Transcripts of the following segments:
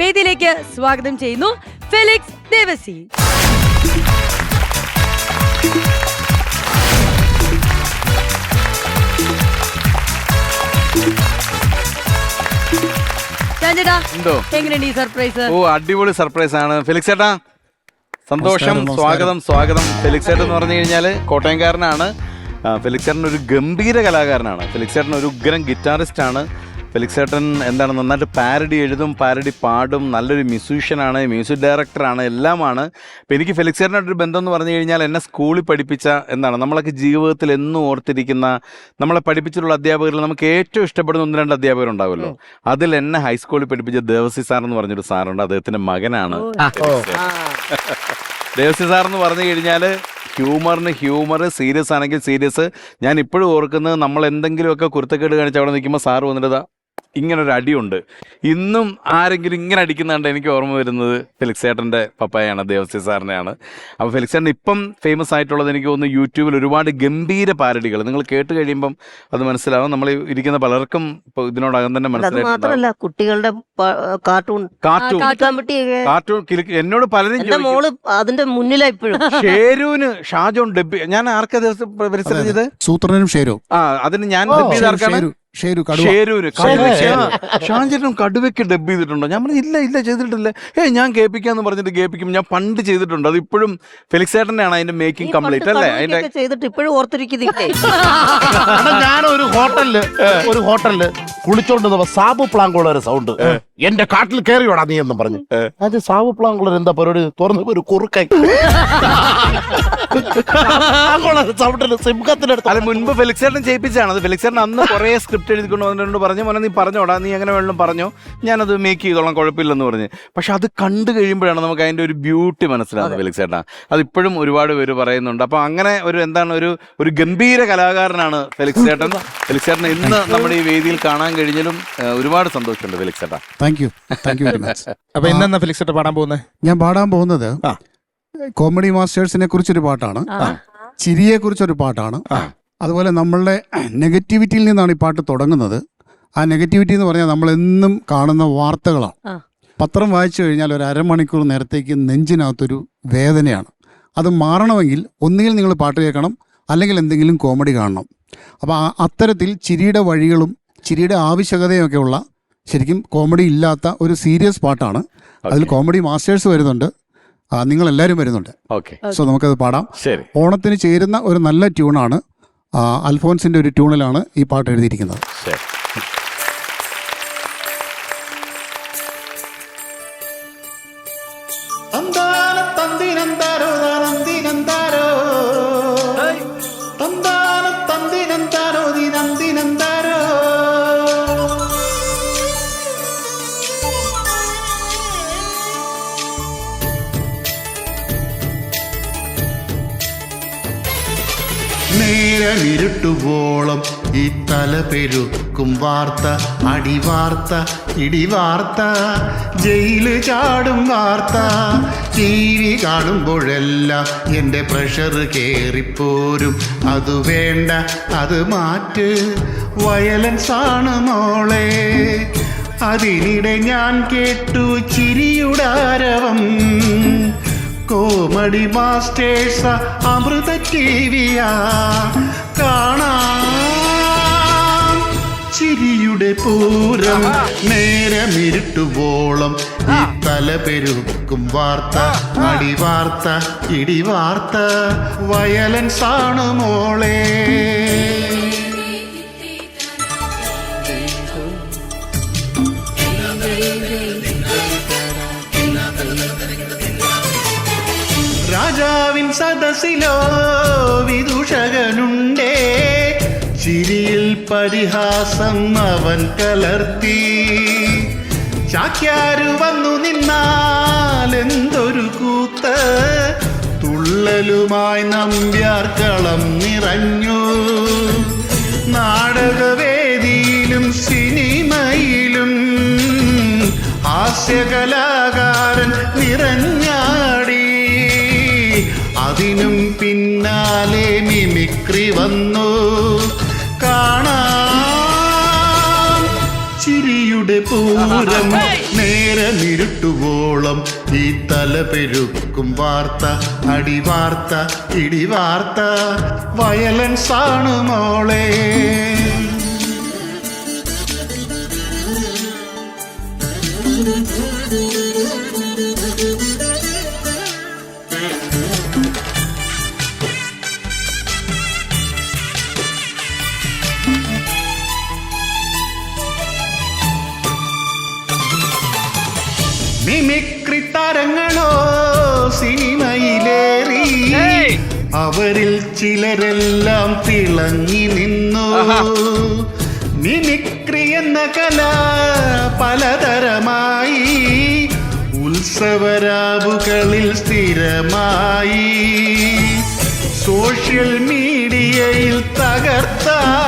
വേദിയിലേക്ക് സ്വാഗതം ചെയ്യുന്നു ഫെലിക്സ് ദേവസി. എങ്ങനെയുണ്ട് ഈ സർപ്രൈസ്? ഓ അടിപൊളി സർപ്രൈസ് ആണ്. ഫെലിക്സ് ചേട്ടാ സന്തോഷം. സ്വാഗതം സ്വാഗതം. ഫെലിക്സ് ചേട്ടൻ എന്ന് പറഞ്ഞു കഴിഞ്ഞാൽ കോട്ടയംകാരനാണ്. ഫിലിക്സ് ഫെലിക്സ് ചേട്ടൻ ഒരു ഗംഭീര കലാകാരനാണ്. ഫെലിക്സ് ചേട്ടൻ ഒരു ഉഗ്രം ഗിറ്റാറിസ്റ്റ് ആണ്. ഫെലിക്സ് ചേട്ടൻ എന്താണ് നന്നായിട്ട് പാരഡി എഴുതും പാരഡി പാടും നല്ലൊരു മ്യൂസീഷ്യനാണ് മ്യൂസിക് ഡയറക്ടറാണ് എല്ലാമാണ്. അപ്പോൾ എനിക്ക് ഫെലിക്സ് ചേട്ടനായിട്ടൊരു ബന്ധം എന്ന് പറഞ്ഞു കഴിഞ്ഞാൽ എന്നെ സ്കൂളിൽ പഠിപ്പിച്ച എന്താണ് നമ്മളൊക്കെ ജീവിതത്തിൽ എന്നും ഓർത്തിരിക്കുന്ന നമ്മളെ പഠിപ്പിച്ചിട്ടുള്ള അധ്യാപകരിൽ നമുക്ക് ഏറ്റവും ഇഷ്ടപ്പെടുന്ന ഒന്ന് രണ്ട് അധ്യാപകരുണ്ടാവുമല്ലോ. അതിൽ എന്നെ ഹൈസ്കൂളിൽ പഠിപ്പിച്ച ദേവസി സാർ എന്ന് പറഞ്ഞൊരു സാറുണ്ട് അദ്ദേഹത്തിന്റെ മകനാണ് ദേവസി സാർ എന്ന് പറഞ്ഞു കഴിഞ്ഞാൽ ഹ്യൂമറിന് ഹ്യൂമർ സീരിയസ് ആണെങ്കിൽ സീരിയസ്. ഞാൻ ഇപ്പോഴും ഓർക്കുന്നത് നമ്മൾ എന്തെങ്കിലുമൊക്കെ കുരുത്തക്കേട് കാണിച്ച് അവിടെ നിൽക്കുമ്പോൾ സാറ് വന്നിട്ട് ദാ ഇങ്ങനെ ഒരു അടിയുണ്ട് ഇന്നും ആരെങ്കിലും ഇങ്ങനെ അടിക്കുന്ന കണ്ട് എനിക്ക് ഓർമ്മ വരുന്നത് ഫെലിക്സ് ചേട്ടന്റെ പപ്പായാണ് ദേവസ്യ സാറിനെയാണ്. അപ്പോൾ ഫെലിക്സ് ചേട്ടൻ ഇപ്പം ഫേമസ് ആയിട്ടുള്ളത് എനിക്ക് തോന്നുന്നു യൂട്യൂബിൽ ഒരുപാട് ഗംഭീര പാരഡികൾ നിങ്ങൾ കേട്ട് കഴിയുമ്പം അത് മനസ്സിലാവും. നമ്മൾ ഇരിക്കുന്ന പലർക്കും ഇപ്പോൾ ഇതിനോടകം തന്നെ മനസ്സിലായിട്ടുണ്ടാവും കുട്ടികളുടെ കാർട്ടൂൺ. കാർട്ടൂൺ. കാർട്ടൂൺ എന്നോട് പലരും മോൾ അതിന്റെ മുന്നിലാ ഇപ്പോഴും. ഷാജോൺ ഡബ്ബി ഞാൻ ആർക്കാ ദിവസം പരിസരം ചെയ്ത് സൂത്രനും ഷേരും. ആ അതിന് ഞാൻ ഡബ് ആർക്കാണ്? ഷേരു ഷേരൂര് ഷാൻചേട്ടനും കടുവയ്ക്ക് ഡബ് ചെയ്തിട്ടുണ്ടോ? ഞാൻ പറഞ്ഞു ഇല്ല ഇല്ല ചെയ്തിട്ടില്ല. ഏ ഞാൻ കേൾപ്പിക്കാന്ന് പറഞ്ഞിട്ട് കേൾപ്പിക്കും. ഞാൻ പണ്ട് ചെയ്തിട്ടുണ്ട്. അത് ഇപ്പോഴും ഫെലിക്സ് ചേട്ടനാണ് അതിന്റെ മേക്കിംഗ് കംപ്ലീറ്റ് അല്ലേ? അതിന്റെ ചെയ്തിട്ട് ഇപ്പോഴും ഓർത്തിരിക്കുന്നില്ലേ? ഞാൻ ഒരു ഹോട്ടലിൽ ഒരു ഹോട്ടലിൽ കുളിച്ചോണ്ടിരുന്നപ്പോ സാബു പ്ലാങ്കോളൊരു സൗണ്ട് എന്റെ കാട്ടിൽ കയറിയോടാ നീ എന്ന് പറഞ്ഞു. അത് സാവുപ്ലാങ്കുളർ എന്താ പരിപാടി തുറന്ന് ഒരു കുറുക്കായി. സിംഹത്തിനടുത്ത് മുൻപ് ഫെലിക്സ് ചേട്ടൻ ചെയ്യിപ്പിച്ചാണ് അത് ഫെലിക്സ് ചേട്ടൻ അന്ന് കുറേ സ്ക്രിപ്റ്റ് എഴുതിക്കൊണ്ട് വന്നിട്ടുണ്ട് പറഞ്ഞു മോനെ നീ പറഞ്ഞോടാ. നീ എങ്ങനെ വേണം പറഞ്ഞോ. ഞാനത് മേക്ക് ചെയ്തോളാം കുഴപ്പമില്ലെന്ന് പറഞ്ഞു. പക്ഷെ അത് കണ്ടു കഴിയുമ്പോഴാണ് നമുക്ക് അതിന്റെ ഒരു ബ്യൂട്ടി മനസ്സിലാകുന്നത് ഫെലിക്സ് ചേട്ടാ അത് ഇപ്പോഴും ഒരുപാട് പേര് പറയുന്നുണ്ട്. അപ്പൊ അങ്ങനെ ഒരു എന്താണ് ഒരു ഒരു ഗംഭീര കലാകാരനാണ് ഫെലിക്സ് ചേട്ടൻ ഫെലിക്സ് ചേട്ടൻ ഇന്ന് നമ്മുടെ ഈ വേദിയിൽ കാണാൻ കഴിഞ്ഞാലും ഒരുപാട് സന്തോഷമുണ്ട് ഫെലിക്സ് ചേട്ടാ thank you thank you very much അപ്പൊ ഇന്നെന്നാ ഫിലിക്സ് ഇട്ട് പാടാൻ പോകുന്നത് ഞാൻ പാടാൻ പോകുന്നത് ആ. കോമഡി മാസ്റ്റേഴ്സിനെ കുറിച്ചൊരു പാട്ടാണ്. ചിരിയെ കുറിച്ചൊരു പാട്ടാണ്. അതുപോലെ നമ്മളുടെ നെഗറ്റിവിറ്റിയിൽ നിന്നാണ് ഈ പാട്ട് തുടങ്ങുന്നത്. ആ നെഗറ്റിവിറ്റി എന്ന് പറഞ്ഞാൽ നമ്മൾ എന്നും കാണുന്ന വാർത്തകളാണ്. ആ. പത്രം വായിച്ചു കഴിഞ്ഞാൽ ഒരു അരമണിക്കൂർ നേരത്തേക്ക് നെഞ്ചിനകത്തൊരു വേദനയാണ്. അത് മാറണമെങ്കിൽ ഒന്നുകിൽ നിങ്ങൾ പാട്ട് കേൾക്കണം അല്ലെങ്കിൽ എന്തെങ്കിലും കോമഡി കാണണം. അപ്പോൾ അത്തരത്തിൽ ചിരിയുടെ വഴികളും ചിരിയുടെ ആവശ്യകതയും ഉള്ള ശരിക്കും കോമഡി ഇല്ലാത്ത ഒരു സീരിയസ് പാട്ടാണ്. അതിൽ കോമഡി മാസ്റ്റേഴ്സ് വരുന്നുണ്ട്. നിങ്ങൾ എല്ലാവരും വരുന്നുണ്ട്. ഓക്കെ. സോ നമുക്കത് പാടാം. ശരി. ഓണത്തിന് ചേരുന്ന ഒരു നല്ല ട്യൂണാണ് അൽഫോൻസിന്റെ ഒരു ട്യൂണിലാണ് ഈ പാട്ട് എഴുതിയിരിക്കുന്നത്. ശരി. നേരമിരുട്ടുവോളം ഈ തല പെരുക്കും വാർത്ത അടിവാർത്ത ഇടിവാർത്ത. ജയിൽ ചാടും വാർത്ത ടി വി കാണുമ്പോഴെല്ലാം എന്റെ പ്രഷർ കയറിപ്പോരും അത് വേണ്ട അത് മാറ്റ്. വയലൻസ് ആണ് മോളെ. അതിനിടെ ഞാൻ കേട്ടു ചിരിയുടാരവം കോമഡി മാസ്റ്റേഴ്സ അമൃത ടിവിയാ. കാണാം ചിരിയുടെ പൂരം. നേരമിരുട്ടുവോളം ഈ തല പെരുക്കും വാർത്ത അടിവാർത്ത ഇടിവാർത്ത. വയലൻസ് ആണ് മോളെ. രാജാവിൻ സദസ്സിലോ വിദുഷകനുണ്ടേ. ചിരിയിൽ പരിഹാസം അവൻ കലർത്തി. ചാക്യാരു വന്നു നിന്നാലെന്തൊരു കൂത്ത്. തുള്ളലുമായി നമ്പ്യാർക്കളം നിറഞ്ഞു. നാടകവേദിയിലും സിനിമയിലും ഹാസ്യകലാകാരൻ നിറഞ്ഞാടി അതിനും പിന്നാലെ മിമിക്രി വന്നു. കാണാം ചിരിയുടെ പൂരം നേരെ നിരുട്ടുവോളം ഈ തല പെരുക്കും വാർത്ത അടിവാർത്ത ഇടിവാർത്ത. വയലൻസ് ആണ് മോളെ. താരങ്ങളോ സിനിമയിലേറി. അവരിൽ ചിലരെല്ലാം തിളങ്ങി നിന്നു. മിമിക്രി എന്ന കല പലതരമായി ഉത്സവരാവുകളിൽ സ്ഥിരമായി. സോഷ്യൽ മീഡിയയിൽ തകർത്താടി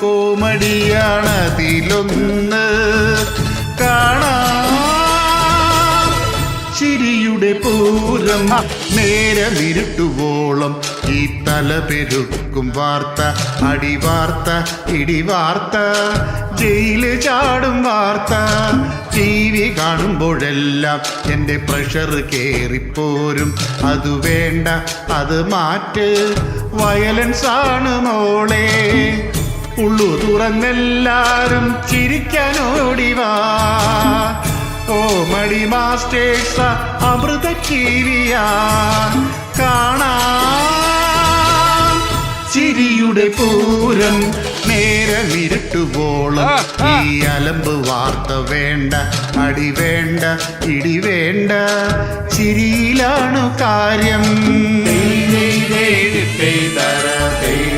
കോമഡിയാണതിലൊന്ന് കാണാം ചിരിയുടെ പൂരം നേരെ വിരുട്ടുവോളം ഈ തല പെരുക്കും വാർത്ത അടിവാർത്ത ഇടിവാർത്ത. ജയിൽ ചാടും വാർത്ത ടി വി കാണുമ്പോഴെല്ലാം എന്റെ പ്രഷർ കയറിപ്പോരും അത് വേണ്ട അത് മാറ്റ്. വയലൻസ് ആണ് മോളെ. ഉള്ളു തുറന്നെല്ലാരും ചിരിക്കാനോടിവാ ഓ മടി മാസ്റ്റേഴ്സ അമൃത ജീവിയാ കാണാ ചിരിയുടെ പൂരം നേരെ നിരുട്ടുപോളം ഈ അലമ്പ് വാർത്ത വേണ്ട അടി വേണ്ട ഇടി വേണ്ട ചിരിയിലാണ് കാര്യം മച്ച്